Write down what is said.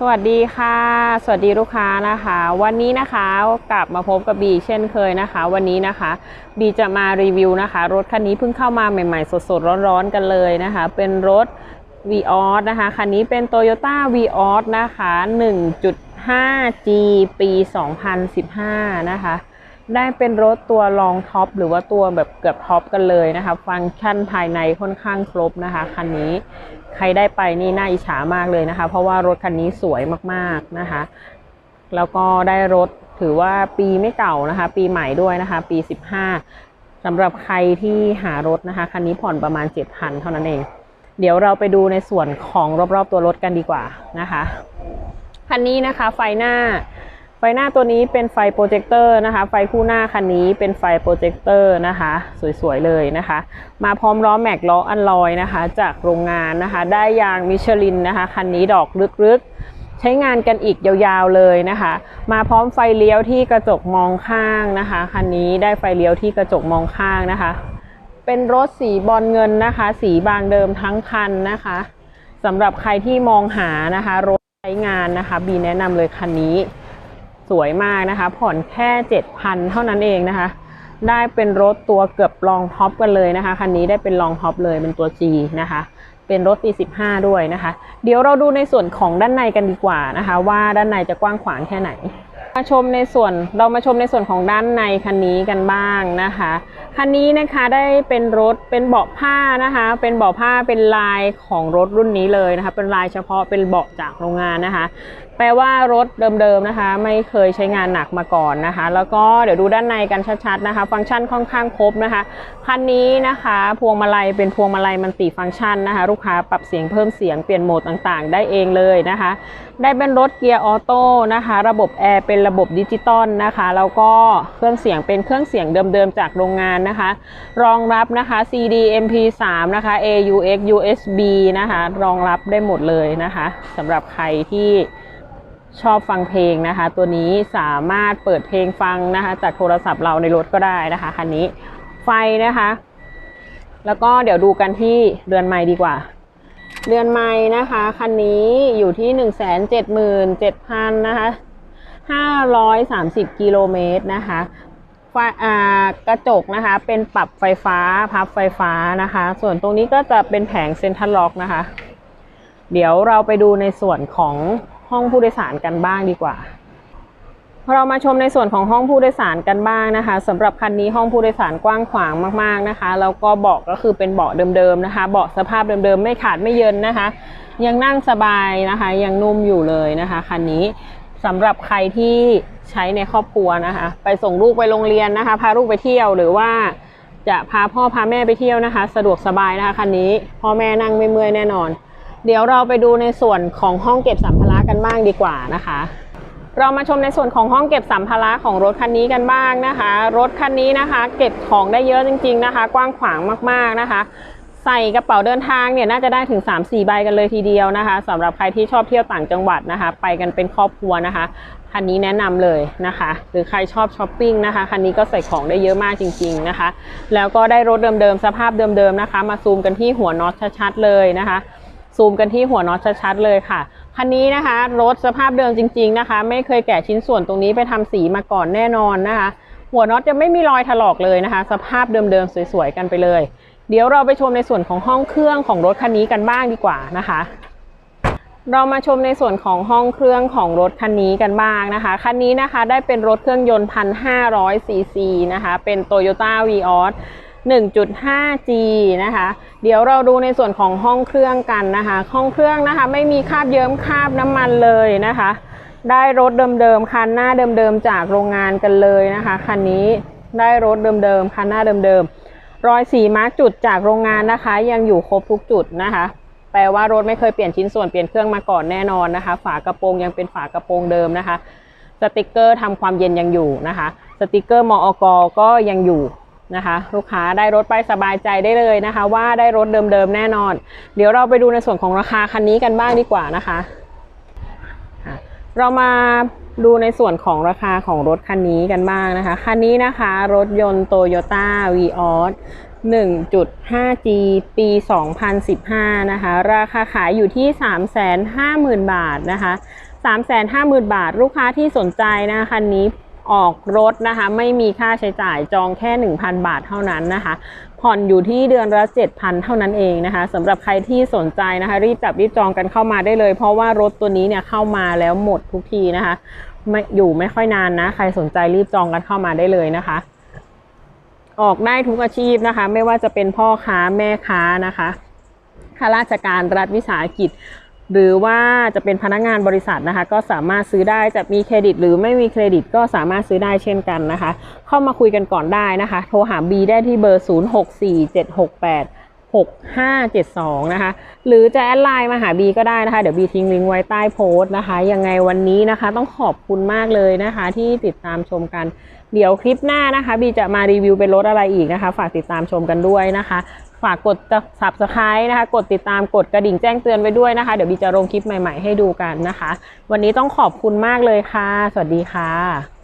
สวัสดีค่ะ สวัสดีลูกค้านะคะ วันนี้นะคะกลับมาพบกับบีเช่นเคยนะคะ วันนี้นะคะ บีจะมารีวิวนะคะ รถคันนี้เพิ่งเข้ามาใหม่ๆ สดๆ ร้อนๆกันเลยนะคะ เป็นรถ v ีออสนะคะคันนี้เป็น Toyota v ีออสนะคะ 1.5G ปี 2015 นะคะ ได้เป็นรถตัวรองท็อปหรือว่าตัวแบบเกือบท็อปกันเลยนะคะ ฟังก์ชันภายในค่อนข้างครบนะคะคันนี้ใครได้ไปนี่น่าอิจฉามากเลยนะคะ เพราะว่ารถคันนี้สวยมากๆนะคะ แล้วก็ได้รถถือว่าปีไม่เก่านะคะ ปีใหม่ด้วยนะคะ ปี 15สำหรับใครที่หารถนะคะคันนี้ผ่อนประมาณ 7,000 เท่านั้นเอง เดี๋ยวเราไปดูในส่วนของรอบๆตัวรถกันดีกว่านะคะคันนี้นะคะไฟหน้า ไฟหน้าตัวนี้เป็นไฟโปรเจคเตอร์นะคะ ไฟคู่หน้าคันนี้เป็นไฟโปรเจคเตอร์นะคะ สวยๆเลยนะคะ มาพร้อมล้อแม็กล้ออันลอยนะคะ จากโรงงานนะคะ ได้ยางมิชลินนะคะ คันนี้ดอกลึกๆ ใช้งานกันอีกยาวๆเลยนะคะ มาพร้อมไฟเลี้ยวที่กระจกมองข้างนะคะ คันนี้ได้ไฟเลี้ยวที่กระจกมองข้างนะคะ เป็นรถสีบอลเงินนะคะ สีบางเดิมทั้งคันนะคะสำหรับใครที่มองหานะคะ รถใช้งานนะคะ บีแนะนำเลยคันนี้ สวยมากนะคะ ผ่อนแค่ 7,000 เท่านั้นเองนะคะ ได้เป็นรถตัวเกือบลองท็อปกันเลยนะคะคันนี้ได้เป็นลองท็อปเลยเป็นตัว G นะคะ เป็นรถปี15 ด้วยนะคะ เดี๋ยวเราดูในส่วนของด้านในกันดีกว่านะคะ ว่าด้านในจะกว้างขวางแค่ไหน มาชมในส่วนเรามาชมในส่วนของด้านในคันนี้กันบ้างนะคะ คันนี้นะคะได้เป็นรถเป็นเบาะผ้านะคะ เป็นเบาะผ้าเป็นลายของรถรุ่นนี้เลยนะคะ เป็นลายเฉพาะเป็นเบาะจากโรงงานนะคะ แปลว่ารถเดิมๆนะคะ ไม่เคยใช้งานหนักมาก่อนนะคะ แล้วก็เดี๋ยวดูด้านในกันชัดๆนะคะ ฟังก์ชันค่อนข้างครบนะคะคันนี้นะคะ พวงมาลัยเป็นพวงมาลัยมันติฟังก์ชันนะคะ ลูกค้าปรับเสียงเพิ่มเสียงเปลี่ยนโหมดต่างๆ ได้เองเลยนะคะ ได้เป็นรถเกียร์ออโต้นะคะ ระบบแอร์เป็นระบบดิจิตอลนะคะ แล้วก็เครื่องเสียงเป็นเครื่องเสียงเดิมๆจากโรงงานนะคะ รองรับนะคะ CD MP3 นะคะ AUX USB นะคะ รองรับได้หมดเลยนะคะสำหรับใครที่ชอบฟังเพลงนะคะ ตัวนี้สามารถเปิดเพลงฟังนะคะ จากโทรศัพท์เราในรถก็ได้นะคะคันนี้ไฟนะคะ แล้วก็เดี๋ยวดูกันที่เรือนไม้ดีกว่าเรือนไม้นะคะคันนี้อยู่ที่ 1 7 7 0 0 0นะคะ 530 กิโลเมตรนะคะกระจกนะคะ เป็นปรับไฟฟ้าพับไฟฟ้านะคะ ส่วนตรงนี้ก็จะเป็นแผงเซ็นทรัลล็อกนะคะ เดี๋ยวเราไปดูในส่วนของห้องผู้โดยสารกันบ้างดีกว่า เรามาชมในส่วนของห้องผู้โดยสารกันบ้างนะคะสำหรับคันนี้ห้องผู้โดยสารกว้างขวางมากๆนะคะแล้วก็เบาะก็คือเป็นเบาะเดิมๆนะคะ เบาะสภาพเดิมๆไม่ขาดไม่เยินนะคะ ยังนั่งสบายนะคะ ยังนุ่มอยู่เลยนะคะคันนี้ สำหรับใครที่ใช้ในครอบครัวนะคะ ไปส่งลูกไปโรงเรียนนะคะ พาลูกไปเที่ยวหรือว่าจะพาพ่อพาแม่ไปเที่ยวนะคะ สะดวกสบายนะคะคันนี้พ่อแม่นั่งไม่เมื่อยแน่นอน เดี๋ยวเราไปดูในส่วนของห้องเก็บสัมภาระกันบ้างดีกว่านะคะ เรามาชมในส่วนของห้องเก็บสัมภาระของรถคันนี้กันบ้างนะคะ รถคันนี้นะคะ เก็บของได้เยอะจริง ๆนะคะ กว้างขวางมากๆนะคะ ใส่กระเป๋าเดินทางเนี่ยน่าจะได้ถึง 3-4 ใบกันเลยทีเดียวนะคะสำหรับใครที่ชอบเที่ยวต่างจังหวัดนะคะ ไปกันเป็นครอบครัวนะคะคันนี้แนะนำเลยนะคะ หรือใครชอบช้อปปิ้งนะคะ คันนี้ก็ใส่ของได้เยอะมากจริง ๆนะคะ แล้วก็ได้รถเดิมๆ สภาพเดิมๆนะคะ มาซูมกันที่หัวน็อตชัดๆเลยนะคะ ซูมกันที่หัวน็อตชัดๆเลยค่ะ คันนี้นะคะ รถสภาพเดิมจริง ๆนะคะ ไม่เคยแกะชิ้นส่วนตรงนี้ไปทำสีมาก่อนแน่นอนนะคะ หัวน็อตจะไม่มีรอยถลอกเลยนะคะ สภาพเดิมๆสวยๆกันไปเลย เดี๋ยวเราไปชมในส่วนของห้องเครื่องของรถคันนี้กันบ้างดีกว่านะคะ เรามาชมในส่วนของห้องเครื่องของรถคันนี้กันบ้างนะคะ คันนี้นะคะได้เป็นรถเครื่องยนต์1,500ซีซีนะคะ เป็น Toyota Vios 1.5G นะคะ เดี๋ยวเราดูในส่วนของห้องเครื่องกันนะคะ ห้องเครื่องนะคะ ไม่มีคราบเยิ้มคราบน้ำมันเลยนะคะ ได้รถเดิมๆคันหน้าเดิมๆจากโรงงานกันเลยนะคะ คันนี้ได้รถเดิมๆคันหน้าเดิมๆ รอยสีมาร์กจุดจากโรงงานนะคะ ยังอยู่ครบทุกจุดนะคะ แปลว่ารถไม่เคยเปลี่ยนชิ้นส่วนเปลี่ยนเครื่องมาก่อนแน่นอนนะคะ ฝากระโปรงยังเป็นฝากระโปรงเดิมนะคะ สติกเกอร์ทำความเย็นยังอยู่นะคะ สติกเกอร์มอกก็ยังอยู่นะคะ ลูกค้าได้รถไปสบายใจได้เลยนะคะ ว่าได้รถเดิมๆแน่นอน เดี๋ยวเราไปดูในส่วนของราคาคันนี้กันบ้างดีกว่านะคะ เรามาดูในส่วนของราคาของรถคันนี้กันบ้างนะคะ คันนี้นะคะรถยนต์ Toyota v ีออ 1.5G ปี 2015 นะคะ ราคาขายอยู่ที่ 350,000 บาทนะคะ 350,000 บาท ลูกค้าที่สนใจนะคะคันนี้ ออกรถนะคะ ไม่มีค่าใช้จ่ายจองแค่ 1,000 บาทเท่านั้นนะคะ ผ่อนอยู่ที่เดือนละ 7,000 เท่านั้นเองนะคะสำหรับใครที่สนใจนะคะ รีบจับรีบจองกันเข้ามาได้เลย เพราะว่ารถตัวนี้เนี่ยเข้ามาแล้วหมดทุกทีนะคะไม่อยู่ไม่ค่อยนานนะ ใครสนใจรีบจองกันเข้ามาได้เลยนะคะ ออกได้ทุกอาชีพนะคะ ไม่ว่าจะเป็นพ่อค้าแม่ค้านะคะข้าราชการรัฐวิสาหกิจ หรือว่าจะเป็นพนักงานบริษัทนะคะ ก็สามารถซื้อได้จะมีเครดิต หรือไม่มีเครดิตก็สามารถซื้อได้เช่นกันนะคะ เข้ามาคุยกันก่อนได้นะคะ โทรหา B ได้ที่เบอร์ 064768 6572 นะคะ หรือจะแอดไลน์มาหา B ก็ได้นะคะ เดี๋ยว B ทิ้งลิงก์ไว้ใต้โพสต์นะคะ ยังไงวันนี้นะคะ ต้องขอบคุณมากเลยนะคะ ที่ติดตามชมกัน เดี๋ยวคลิปหน้านะคะบีจะมารีวิวเป็นรถอะไรอีกนะคะ ฝากติดตามชมกันด้วยนะคะ ฝากกด subscribe นะคะ กดติดตามกดกระดิ่งแจ้งเตือนไว้ด้วยนะคะ เดี๋ยวบีจะลงคลิปใหม่ๆให้ดูกันนะคะ วันนี้ต้องขอบคุณมากเลยค่ะ สวัสดีค่ะ